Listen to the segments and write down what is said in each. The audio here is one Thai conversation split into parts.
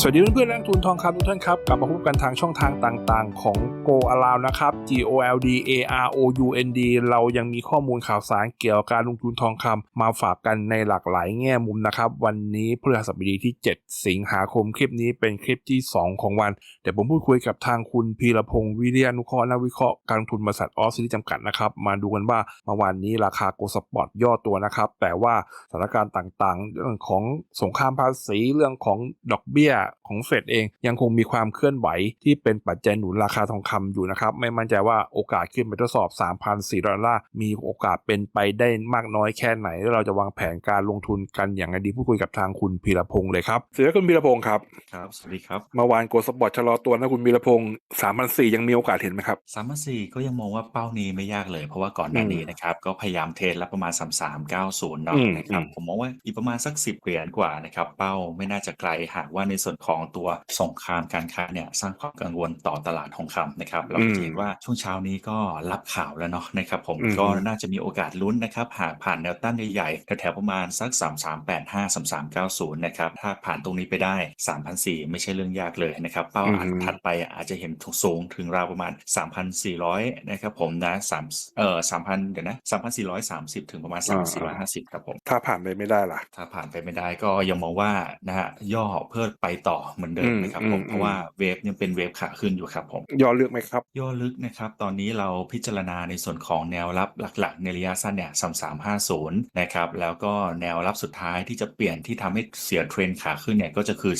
สวัสดีเพื่อนๆนักลงทุนทองคำทุกท่านครับ กลับมาพบกันทางช่องทางต่างๆ ของ Go Around นะครับ G O L D A R O U N D เรายังมีข้อมูลข่าวสารเกี่ยวกับการลงทุนทองคำมาฝากกันในหลากหลายแง่มุมนะครับ วันนี้พฤหัสบดีที่ 7 สิงหาคมคลิปนี้เป็นคลิปที่ 2 ของวัน เดี๋ยวผมพูดคุยกับทางคุณพีรพงศ์วิริยานุเคราะห์นักวิเคราะห์การลงทุนบริษัทออสซิลิจำกัดนะครับมาดูกันว่าเมื่อวานนี้ราคาโกลด์สปอร์ตย่อตัวนะครับแต่ว่าสถานการณ์ต่างๆ เรื่องของสงครามภาษีเรื่องของดอกเบี้ยของเฟดเองยังคงมีความเคลื่อนไหวที่เป็นปัจจัยหนุนราคาทองคำอยู่นะครับ ไม่มั่นใจว่าโอกาสขึ้นไปทดสอบ 3,400ดอลลาร์มีโอกาสเป็นไปได้มากน้อยแค่ไหน แล้วเราจะวางแผนการลงทุนกันอย่างไรดีพูดคุยกับทางคุณพีรพงศ์เลยครับสวัสดีคุณพีรพงศ์ครับครับสวัสดีครับเมื่อวานโกลด์สปอร์ตชะลอตัวนะคุณพีรพงศ์3,400ยังมีโอกาสเห็นไหมครับสามสี่ก็ยังมองว่าเป้านี้ไม่ยากเลย เพราะว่าก่อนหน้านี้นะครับก็พยายามเทรดแล้วประมาณ 3390เนาะอืมนะครับอืมผมมองว่าอีกประมาณสัก10เหรียญกว่านะครับเป้าไม่น่าจะไกลหากว่าในส่วนของตัวสงครามการค้าเนี่ยสร้างความกังวลต่อตลาดทองคำนะครับเราก็จะเห็นว่าช่วงเช้านี้ก็รับข่าวแล้วเนาะนะครับผมอืมก็น่าจะมีโอกาสลุ้นนะครับหากผ่านแนวต้านใหญ่ๆแถวๆประมาณสัก 3385 3390นะครับถ้าผ่านตรงนี้ไปได้3,400ไม่ใช่เรื่องยากเลยนะครับเป้าอาจอืมถัดไปอาจจะเห็นสูงถึงราวประมาณ 3,400นะครับผมนะ3เอ่อ3,000เดี๋ยวนะ3,430 ถึงประมาณ 3,450 ครับผม ถ้าผ่านไปไม่ได้ล่ะ ถ้าผ่านไปไม่ได้ก็ยังมองว่านะฮะย่อเพื่อไปต่อเหมือนเดิมอืมนะครับอืมผมอืมเพราะว่าเวฟยังเป็นเวฟขาขึ้นอยู่ครับผมย่อเลือกไหมครับ ย่อลึกนะครับ ตอนนี้เราพิจารณาในส่วนของแนวรับหลักๆ ในระยะสั้นเนี่ย3350นะครับแล้วก็แนวรับสุดท้ายที่จะเปลี่ยนที่ทำให้เสียเทรนขาขึ้นเนี่ยก็จะคือ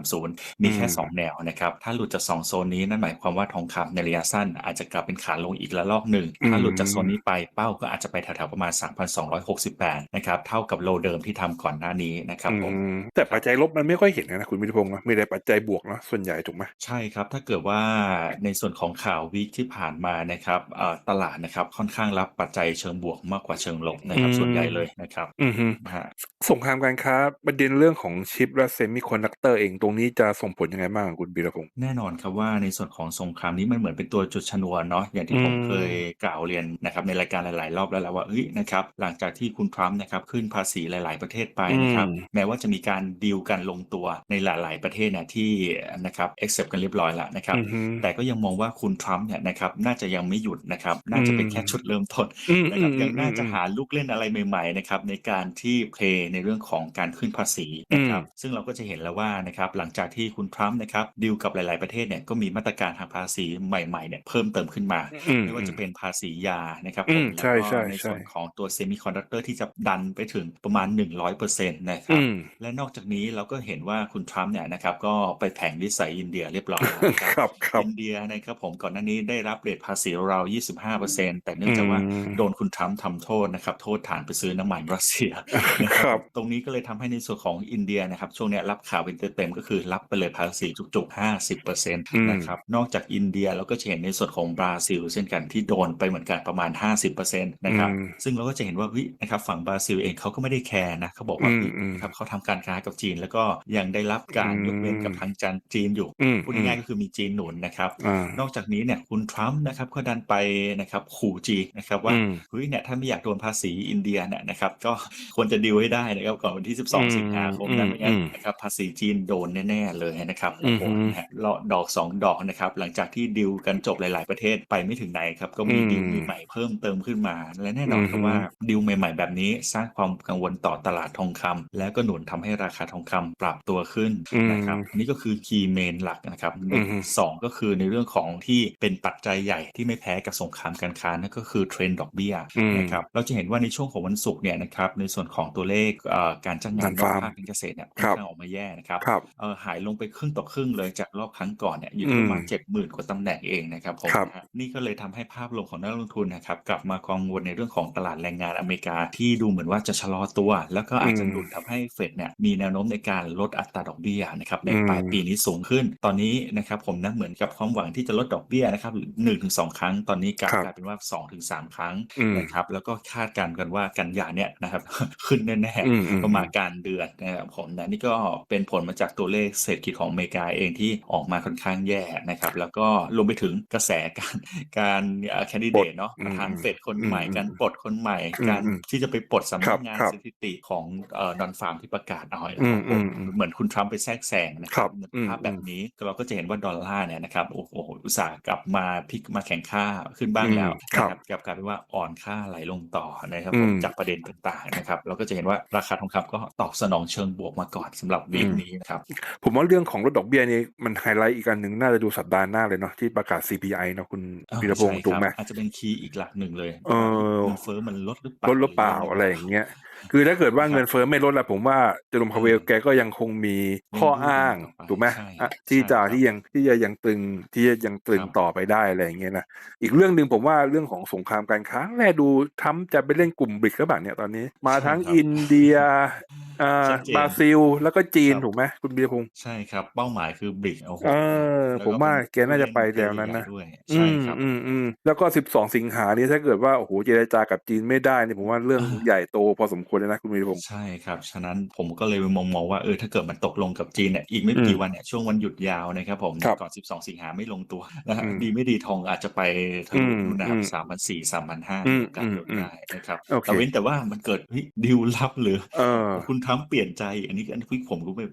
3330มีแค่อืม2แนวนะครับ ถ้าหลุดจาก 2 โซนนี้นั่นหมายความว่าทองคำในระยะสั้น อาจจะกลับเป็นขาลงอีกระลอกหนึ่งถ้าหลุดจากโซนนี้ไปเป้าก็อาจจะไปแถวๆประมาณ 3,268 นะครับเท่ากับโลเดิมที่ทำก่อนหน้านี้นะครับผมอืมแต่ปัจจัยลบมันไม่ค่อยเห็นนะคุณพีรพงศ์นะมีแต่ปัจจัยบวกเนอะส่วนใหญ่ถูกไหมใช่ครับถ้าเกิดว่าในส่วนของข่าววิกที่ผ่านมานะครับเอ่อตลาดนะครับค่อนข้างรับปัจจัยเชิงบวกมากกว่าเชิงลบนะครับอืมส่วนใหญ่เลยนะครับอือฮึนะฮะสงครามการค้าประเด็นเรื่องของชิปและเซมิคอนดักเตอร์เองตรงนี้จะส่งผลยังไงบ้างคุณบีรพงศ์แน่นอนครับว่าในส่วนของสงครามนี้มันเหมือนเป็นตัวจุดชนวนเนาะอย่างที่ผมอืมเคยกล่าวเรียนนะครับในรายการหลาย ๆ รอบแล้วแหละว่าเอ้ยนะครับหลังจากที่คุณทรัมป์นะครับขึ้นภาษีหลาย ๆ ประเทศไปนะครับอืมแม้ว่าจะมีการดีลกันลงตัวในหลายๆ ประเทศเนี่ยที่นะครับ accept กันเรียบร้อยแล้วนะครับอือฮึแต่ก็ยังมองว่าคุณทรัมป์เนี่ยนะครับน่าจะยังไม่หยุดนะครับน่าจะเป็นแค่ชุดเริ่มต้นอืมนะครับอืมยังน่าจะอืมหาลูกเล่นอะไรใหม่ๆนะครับในการที่เพลย์ในเรื่องของการขึ้นภาษีนะครับซึ่งเราก็จะเห็นแล้วว่านะครับหลังจากที่คุณทรัมป์นะครับดีลกับหลาย ๆประเทศเนี่ยก็มีมาตรการทางภาษีใหม่ๆเนี่ยเพิ่มเติมขึ้นมาอืมไม่ว่าจะเป็นภาษียานะครับอืผมมใช่แล้วใช่ก็ในใช่ส่วนของตัวเซมิคอนดักเตอร์ที่จะดันไปถึงประมาณ 100%นะครับอืมและนอกจากนี้เราก็เห็นว่าคุณทรัมป์เนี่ยนะครับก็ไปแผงวิสัยอินเดียเรียบร้อยแล้วนะคครับรับครับ อินเดียนะครับผมก่อนหน้านี้ได้รับเรทภาษีเราว25%แต่เนื่องจากว่าอืม โดนคุณทรัมป์ทำโทษนะครับโทษฐานไปซื้อน้ำมันรัสเซียนะคครัรับบตรงนี้ก็เลยทำให้ในส่วนของอินเดียนะครับช่วงเนี้ยรับข่าวเป็นเต็มๆก็คือรับไปเลยภาษีจุกๆ 50%นะครับนอกจากอินเดียเราก็จะเห็นในส่วนของบราซิล เช่นกันที่โดนไปเหมือนกันประมาณ 50%นะครับอืมซึ่งเราก็จะเห็นว่าเฮ้ยนะครับฝั่งบราซิลเองเขาก็ไม่ได้แคร์นะเขาบอกว่าอืมเฮ้ยอืม ครับเขาทำการค้ากับจีนแล้วก็ยังได้รับการอืมยกเว้นกับทางจานจีนอยู่อืมพูดง่ายๆก็คือมีจีนหนุนนะครับอ่านอกจากนี้เนี่ยคุณทรัมป์นะครับก็ดันไปนะครับขู่จีนนะครับว่าอืมเฮ้ยเนี่ยถ้าไม่อยากโดนภาษีอินเดียเนี่ยนะครับก็ควรจะดีลให้ได้นะครับก่อนวันที่อืม12 สิงหาคมนะไม่งั้นอืมนะครับภาษีจีนโดนแน่ๆเลยนะครับอืโอ้มโหนะฮะรอดอก 2 ดอกนะครับหลังจากที่ดีลกันจบหลายๆประเทศไปไม่ถึงไหนครับก็มีอืมดีลใหม่ๆเพิ่มเติมขึ้นมา และแน่นอนครับอืมว่าดีลใหม่ ๆ แบบนี้สร้างความกังวลต่อตลาดทองคำแล้วก็หนุนทำให้ราคาทองคำปรับตัวขึ้นนะครับอันนี่ก็คือคีย์เมนหลักนะครับหนึ่งอืมสองก็คือในเรื่องของที่เป็นปัจจัยใหญ่ที่ไม่แพ้กับสงครามการค้านั่นก็คือเทรนด์ดอกเบี้ยอืมนะครับเราจะเห็นว่าในช่วงของวันศุกร์เนี่ยนะครับในส่วนของตัวเลขเอ่อการจ้างงานนอกฟาร์มภาคการเกษตรเนี่ยค่คอนรับข้างออกมาแย่นะครับครับเอ่อหายลงไปครึ่งต่อครึ่งเลยจากรอบครั้งก่อนเนี่ยอยู่ที่ประมาณอืมเจ็ดหมื่นกว่าตำแหน่งเองนะครับผมครับนะฮะนี่ก็เลยทำให้ภาพรวมของนักลงทุนนะครับกลับมากังวลในเรื่องของตลาดแรงงานอเมริกาที่ดูเหมือนว่าจะชะลอตัว แล้วก็อาจจะอืมหนุนทำให้เฟดเนี่ยมีแนวโน้มในการลดอัตราดอกเบี้ยนะครับในอืมปลายปีนี้สูงขึ้น ตอนนี้นะครับผมนะเหมือนกับความหวังที่จะลดดอกเบี้ยนะครับหนึ่งถึงสองครั้ง ตอนนี้กลายครับกลายเป็นว่าสองถึงสามครั้งอืมนะครับแล้วก็คาดการณ์กันว่ากันยาเนี่ยนะครับขึ้นแน่อืมอืมๆประมาณกลารเดือนนะครับผมนะนี่ก็เป็นผลมาจากตัวเลขเศรษฐกิจของอเมริกาเองที่ออกมาค่อนข้างแย่นะครับ แล้วก็รวมไปถึงกระแสการการแคนดิเดตเนาะอืมประธานเฟดคนใหม่อืมการปลดคนใหม่อืมการอืมที่จะไปปลดสำนักงานครับสถิติของนอนฟาร์มที่ประกาศเอาไว้อืมอืมเหมือนคุณทรัมป์ไปแทรกกแซงนะคครัรับบอืมภาพแบบนี้เราก็จะเห็นว่าดอลลาร์เนี่ยนะครับโอ้โหอุตสาห์กลับมาพลิกมาแข่งค่าขึ้นบ้างแล้วอืมครับนะครับกลับกลายเป็นว่าอ่อนค่าไหลลงต่อนะครับผมอืมจากประเด็นต่างๆนะครับเราก็จะเห็นว่าราคาทองคำก็ตอบสนองเชิงบวกมาก่อนสำหรับวีคอืมนี้นะครับผมว่าเรื่องของลดดอกเบี้ยนี่มันไฮไลท์อีกอันหนึ่งน่าจะดูสัปดาห์หน้าเลยเนาะที่ประกาศ CPI เนาะคุณอ่าพีรพงศ์ใช่ถูกไหมครับอาจจะเป็นคีย์อีกหลักหนึ่งเลยเออเงินเฟ้อมันลดหรือเปล่าลดหรือเปล่าอะไรอย่างเงี้ยคือถ้าเกิดว่าเงินเฟ้อไม่ลดละผมว่าเจอร์มพาเวลแกก็ยังคงมีข้ออ้างถูกไหมใช่อะที่จะใช่ครับที่ยังที่จะยังตึงที่จะยังตึงครับต่อไปได้อะไรอย่างเงี้ยนะอีกเรื่องหนึ่งผมว่าเรื่องของสงครามการค้าแลดูทำจะไปเล่นกลุ่มบริกหรือเปล่าเนี่ยตอนนี้ มาทั้งอินเดียอ่าชัดเจนบราซิล แล้วก็จีนครับถูกไหมคุณบีรพงศ์ใช่ครับ เป้าหมายคือบริกโอ้โหเออแล้วผมว่าเป็แกน่าจะไปแนวนั้นนะด้วยอืใช่มครับอืมอืมแล้วก็สิบสองสิงหานี้ถ้าเกิดว่าโอ้โหเจรจากับจีนไม่ได้เนี่ยผมว่าเรื่องอ่าใหญ่โตพอสมควรเลยนะคุณวีรพงศ์ใช่ครับ ฉะนั้นผมก็เลยมองมองว่าเออถ้าเกิดมันตกลงกับจีนเนี่ยอีกไม่อืมกี่วันเนี่ยช่วงวันหยุดยาวนะครับผมครับก่อน 12 สิงหาไม่ลงตัวนะฮะอืมดีไม่ดีทองอาจจะไปทะลุอืมนู่นนะครับอืมสามพันสี่สามพันห้าอืมโอกาสหลุดอืมได้นะครับโอเคแต่เว้นแต่ว่ามันเกิดเฮ้ยดิวลับหรือเออคุณทรัมป์เปลี่ยนใจ อันนี้อันนี้ผมรู้ไม่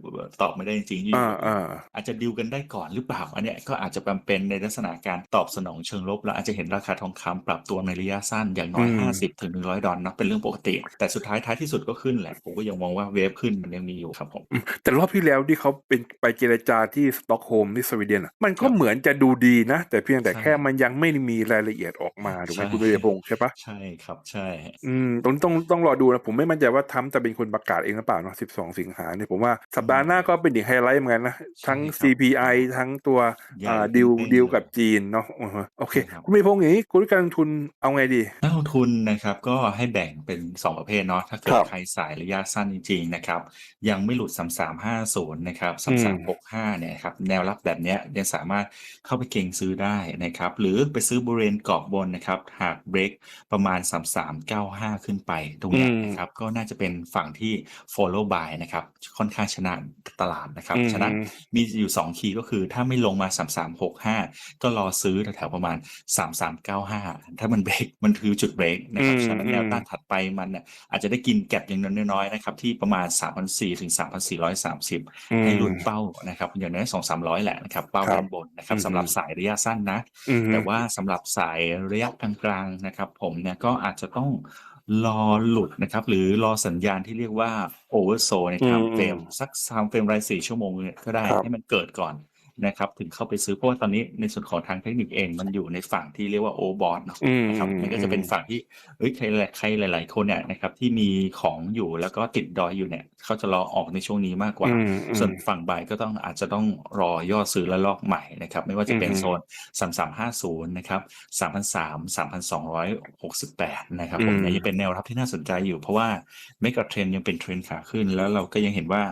ตอบไม่ได้จริงๆอยู่อ่าอ่าอาจจะดิวกันได้ก่อนหรือเปล่าอันเนี้ยก็อาจจะเป็นในลักษณะการตอบสนองเชิงลบแล้วอาจจะเห็นราคาทองคำปรับตัวในระยะสั้นอย่างน้อยอืม50ถึง100 ดอลลาร์เนาะเป็นเรื่องปกติ แต่สุดท้ายท้ายที่สุดก็ขึ้นแหละ ผมก็ยังมองว่าเวฟขึ้นมันยังมีอยู่ครับผมอืมแต่รอบที่แล้วที่เขาเป็นไปเจรจาที่สต็อกโฮล์มที่สวีเดนอะมันก็ครับเหมือนจะดูดีนะ แต่เพียงแต่ใช่แค่มันยังไม่มีรายละเอียดออกมาถูกไหมใช่คุณวีรพงศ์ใช่ปะใช่ครับใช่อืมตรงนี้ต้องต้องรอดูนะ ผมไม่มั่นใจว่าทรัมป์จะเป็นคนประกาศเองหรือเปล่าเนาะ 12 สิงหาเนี่ยผมว่าสัปดาห์หน้าก็เป็นอีกไฮไลท์เหมือนกันนะทั้งใช่ครับ CPI ทั้งตัวใหญ่อ่าดิวเป้งดิวเลยกับจีนเนาะอือฮะโอเคใช่ครับคุณมีพงศ์อย่างนี้คุณการลงทุนเอาไงดีนักลงทุนนะครับก็ให้แบ่งเป็น 2 ประเภทเนาะถ้าเกิคดรับใครสายระยะสั้นจริงๆนะครับ ยังไม่หลุด3350นะครับอืม3365เนี่ยครับแนวรับแบบเนี้ยยังสามารถเข้าไปเก็งซื้อได้นะครับ หรือไปซื้อบริเวณกรอบบนนะครับ หากเบรกประมาณ3395ขึ้นไปตรงเนี้ยอืมนะครับ ก็น่าจะเป็นฝั่งที่ follow by นะครับ ค่อนข้างชนะตลาดนะครับอืมฉะนั้นมีอยู่2คีย์ก็คือถ้าไม่ลงมา3365ก็รอซื้อแถวๆประมาณ3395ถ้ามันเบรกมันคือจุดเบรกนะครับอืมฉะนั้นแนวต้านถัดไปมันเนี่ยอาจจะได้กินแก็บอย่างน้อยๆนะครับที่ประมาณ 3,400ถึง3,430อืมให้ลุ้นเป้านะครับอย่างน้อย2-300แหละนะครับเป้าครับด้านบนนะครับอืมสำหรับสายระยะสั้นนะอืมแต่ว่าสำหรับสายระยะกลางๆนะครับ ผมเนี่ยก็อาจจะต้องรอหลุดนะครับหรือรอสัญญาณที่เรียกว่าโอเวอร์โซในอืมไทม์เฟรมสักไทม์เฟรมรายสี่ชั่วโมงเนี่ยก็ได้ครับให้มันเกิดก่อน นะครับถึงเข้าไปซื้อเพราะว่าตอนนี้ในส่วนของทางเทคนิคเองมันอยู่ในฝั่งที่เรียกว่าโอบอทเนาะอืมนะครับมันก็จะเป็นฝั่งที่เอ้ยใครหลายใครหลาย ๆ คนเนี่ยนะครับที่มีของอยู่แล้วก็ติดดอยอยู่เนี่ยเขาจะรอออกในช่วงนี้มากกว่าอืมอืมส่วนฝั่งบ่ายก็ต้องอาจจะต้องรอย่อซื้อและลอกใหม่นะครับไม่ว่าจะเป็นอืมโซน3350นะครับ3,300 3,268นะครับผมอืมเนี่ยยังเป็นแนวรับที่น่าสนใจอยู่ เพราะว่าเมกะเทรนยังเป็นเทรนขาขึ้น แล้วเราก็ยังเห็นว่า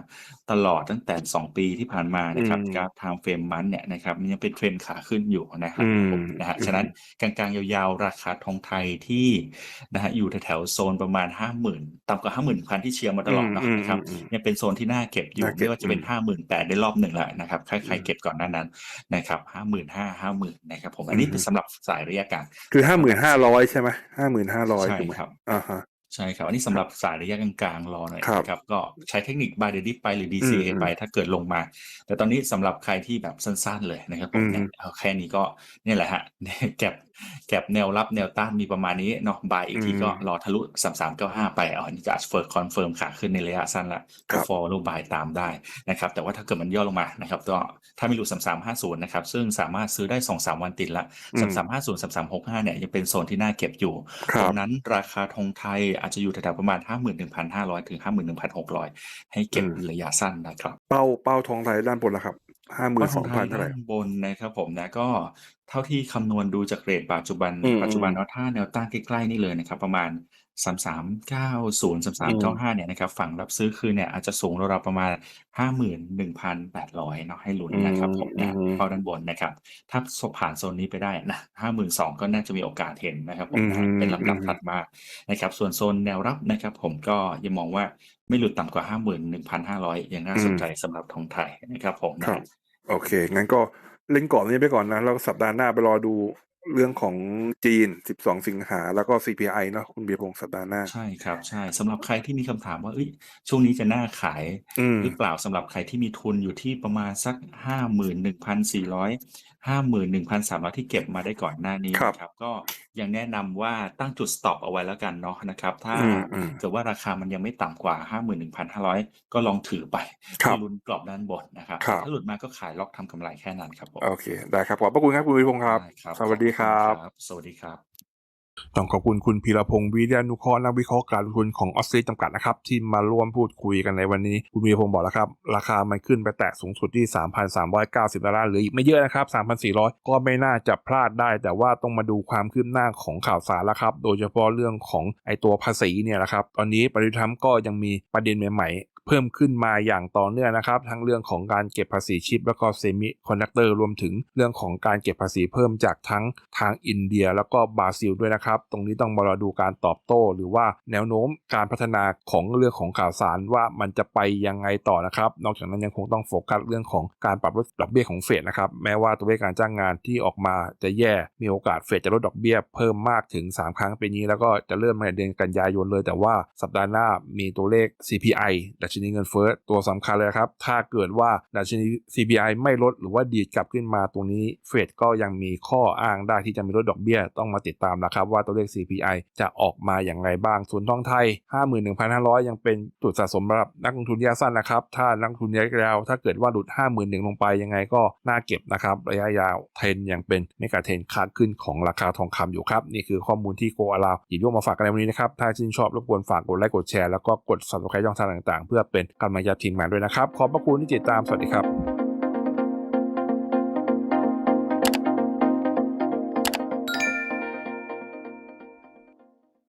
ตลอดตั้งแต่2ปีที่ผ่านมานะครับอืมกราฟไทม์เฟรมมันเนี่ยนะครับมันยังเป็นเทรนขาขึ้นอยู่นะครับอืมผมนะฮะฉะนั้นกลางๆยาวๆ ราคาทองไทยที่นะฮะอยู่แถวๆโซนประมาณ50,000ต่ำกว่า50,000พันที่เชียร์มาตลอดเนาะอืมนะครับอืมยังเป็นโซนที่น่าเก็บอยู่น่าเก็บไม่ว่าจะเป็นอืมห้าหมื่นแปดได้รอบหนึ่งแล้วนะครับใครใครอืมเก็บก่อนหน้านั้นนะครับห้าหมื่นห้าห้าหมื่นนะครับผมอันนี้อืมเป็นสำหรับสายระยะกลางคือห้าหมื่นห้าร้อยใช่ไหมห้าหมื่นห้าร้อยใช่ถูกไหมครับอ่าฮะ ใช่ครับ อันนี้สำหรับสายระยะกลางๆ รอหน่อยครับ นะครับ ก็ใช้เทคนิค buy the dip ไปหรือ DCA อืม ไปถ้าเกิดลงมา แต่ตอนนี้สำหรับใครที่แบบสั้นๆเลยนะครับผมเนี่ยอืมเอาแค่นี้ก็เนี่ยแหละฮะ แก็บ แก็บแนวรับแนวต้านมีประมาณนี้เนาะ buy อีกทีก็รอทะลุ3395ไปอ๋ออันนี้จะเฟิร์คอนเฟิร์มขาขึ้นในระยะสั้นละครัก็บ follow buy ตามได้นะครับแต่ว่าถ้าเกิดมันย่อลงมานะครับก็ถ้าไม่หลุด3350นะครับซึ่งสามารถซื้อได้2-3วันติดละอืม3350 3365เนี่ยยังเป็นโซนที่น่าเก็บอยู่ครัตรบงนั้นราคาทองไทยอาจจะอยู่แถวๆประมาณ51,500ถึง51,600ให้เก็บอืมระยะสั้นนะครับ เป้าเป้าทองไทยด้านบนแล้วครับห้าหมื่นสองพันเท่าไหร่ด้านบนนะครับผมนะก็ เท่าที่คำนวณดูจากเรทปัจจุบัน อืมปัจจุบันเนาะถ้าแนวต้านใกล้ๆนี่เลยนะครับ ประมาณ 3390 3395 เนี่ยนะครับ ฝั่งรับซื้อคือเนี่ยอาจจะสูงราวๆประมาณ 51,800เนาะให้ลุ้นนะครับผมนะอืมเข้าด้านบนนะครับ ถ้าผ่านโซนนี้ไปได้นะ52,000 ก็น่าจะมีโอกาสเห็นนะครับผมนะอืมเป็นลำดับอืมถัดมานะครับ ส่วนโซนแนวรับนะครับ ผมก็ยังมองว่าไม่หลุดต่ำกว่า 51,500ยังน่าสนใจสำหรับทองไทยนะครับผมครับนะโอเค งั้นก็ เล่นก่อนนี้ไปก่อนนะแล้วสัปดาห์หน้าไปรอดูเรื่องของจีน 12 สิงหา แล้วก็ CPI เนาะคุณเบียร์พงศ์สัปดาห์หน้า ใช่ครับ ใช่สำหรับใครที่มีคำถามว่าเอ้ยช่วงนี้จะน่าขายอืมหรือเปล่าสำหรับใครที่มีทุนอยู่ที่ประมาณสักห้าหมื่นหนึ่งพันสี่ร้อยห้าหมื่นหนึ่งพันสามร้อยที่เก็บมาได้ก่อนหน้านี้ครับนะครับก็ ยังแนะนำว่าตั้งจุด stop เอาไว้แล้วกันเนาะนะครับ ถ้าอืมอืมเกิดว่าราคามันยังไม่ต่ำกว่าห้าหมื่นหนึ่งพันห้าร้อยก็ลองถือไปครับเพื่อลุ้นกรอบด้านบนนะครับครับ ถ้าหลุดมาก็ขายล็อกทำกำไรแค่นั้นครับผมโอเค ได้ครับ ขอบพระคุณครับคุณเบียร์พงศ์ครับได้ครับ สวัสดีครับขอณสวัสดีครับ ต้องขอบคุณคุณพีรพงศ์วิริยานุเคราะห์นักวิเคราะห์การลงทุนของออสเตรียจำกัดนะครับ ที่มาร่วมพูดคุยกันในวันนี้ คุณพีรพงศ์บอกแล้วครับ ราคามันขึ้นไปแตะสูงสุดที่ 3,390ดอลลาร์หรืออีกไม่เยอะนะครับ 3,400 ก็ไม่น่าจะพลาดได้ แต่ว่าต้องมาดูความคืบหน้าของข่าวสารแล้วครับ โดยเฉพาะเรื่องของไอตัวภาษีเนี่ยนะครับ ตอนนี้ปริธรรมก็ยังมีประเด็นใหม่ๆ เพิ่มขึ้นมาอย่างต่อเนื่องนะครับ ทั้งเรื่องของการเก็บภาษีชิป แล้วก็เซมิคอนดักเตอร์รวมถึงเรื่องของการเก็บภาษีเพิ่มจากทั้งทางอินเดีย แล้วก็บราซิลด้วยนะครับ ตรงนี้ต้องมารอดูการตอบโต้ หรือว่าแนวโน้มการพัฒนาของเรื่องของข่าวสารว่ามันจะไปยังไงต่อนะครับ นอกจากนั้นยังคงต้องโฟกัสเรื่องของการปรับลดดอกเบี้ยของเฟดนะครับแม้ว่าตัวเลขการจ้างงานที่ออกมาจะแย่มีโอกาสเฟดจะลดดอกเบี้ยเพิ่มมากถึง 3 ครั้งปีนี้แล้วก็จะเริ่มในเดือนกันยายนเลย แต่ว่าสัปดาห์หน้ามีตัวเลข CPI ดัชนีเงินเฟ้อตัวสำคัญเลยครับ ถ้าเกิดว่าดัชนี CPI ไม่ลดหรือว่าดีดกลับขึ้นมาตรงนี้เฟดก็ยังมีข้ออ้างได้ที่จะมีลดดอกเบี้ย ต้องมาติดตามนะครับ ว่าตัวเลข CPI จะออกมาอย่างไรบ้าง ส่วนทองไทย 51,500 ยังเป็นจุดสะสมสำหรับนักลงทุนระยะสั้นนะครับ ถ้านักลงทุนระยะยาวถ้าเกิดว่าหลุด 51,000ลงไปยังไงก็น่าเก็บนะครับระยะยาวเทรนยังเป็นเมกะเทรนขาขึ้นของราคาทองคำอยู่ครับ นี่คือข้อมูลที่โกอาลาวหยิบยกมาฝากกันในวันนี้นะครับถ้าชื่นชอบรบกวนฝากกดไลค์กดแชร์แล้วก็กด subscribe ช่องทางต่างๆเพื่อเป็นกำลังใจทีมงานด้วยนะครับ ขอบพระคุณที่ติดตามสวัสดีครับ